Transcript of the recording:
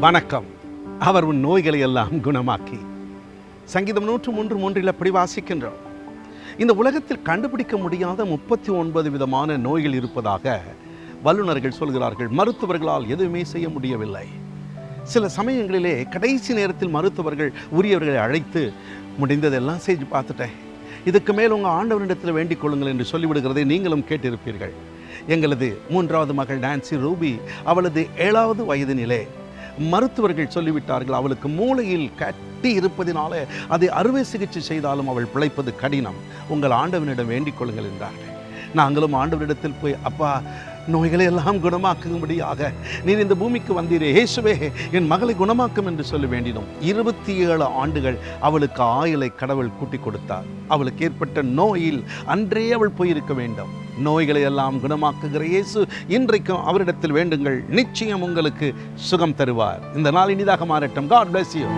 வணக்கம். அவர் உன் நோய்களை எல்லாம் குணமாக்கி. சங்கீதம் நூற்று மூன்று மூன்றில் அப்படி வாசிக்கின்றோம் இந்த உலகத்தில் கண்டுபிடிக்க முடியாத முப்பத்தி ஒன்பது விதமான நோய்கள் இருப்பதாக வல்லுநர்கள் சொல்கிறார்கள். மருத்துவர்களால் எதுவுமே செய்ய முடியவில்லை. சில சமயங்களிலே கடைசி நேரத்தில் மருத்துவர்கள் உரியவர்களை அழைத்து முடிந்ததெல்லாம் செஞ்சு பார்த்துட்டேன். இதுக்கு மேல் உங்கள் ஆண்டவரிடத்தில் வேண்டிக் கொள்ளுங்கள் என்று சொல்லிவிடுகிறதை நீங்களும் கேட்டிருப்பீர்கள். எங்களது மூன்றாவது மகள் நான்சி ரூபி அவளது ஏழாவது வயதினிலே மருத்துவர்கள் சொல்லிவிட்டார்கள் அவளுக்கு மூளையில் கட்டி இருப்பதினால அதை அறுவை சிகிச்சை செய்தாலும் அவள் பிழைப்பது கடினம். உங்கள் ஆண்டவனிடம் வேண்டிக் கொள்ளுங்கள் என்றார்கள். நாங்களும் ஆண்டவரிடத்தில் போய் அப்பா நோய்களை எல்லாம் குணமாக்கும்படியாக நீர் இந்த பூமிக்கு வந்தீரே. இயேசுவே என் மகளை குணமாக்கும் என்று சொல்லி வேண்டினோம். இருபத்தி ஏழு ஆண்டுகள் அவளுக்கு ஆயுளை கடவுள் கூட்டி கொடுத்தார். அவளுக்கு ஏற்பட்ட நோயில் அன்றே அவள் போயிருக்க வேண்டும். நோய்களை எல்லாம் குணமாக்குகிற இயேசு இன்றைக்கும் அவரிடத்தில் வேண்டுங்கள். நிச்சயம் உங்களுக்கு சுகம் தருவார். இந்த நாள் இனிதாக மாறட்டும். God bless you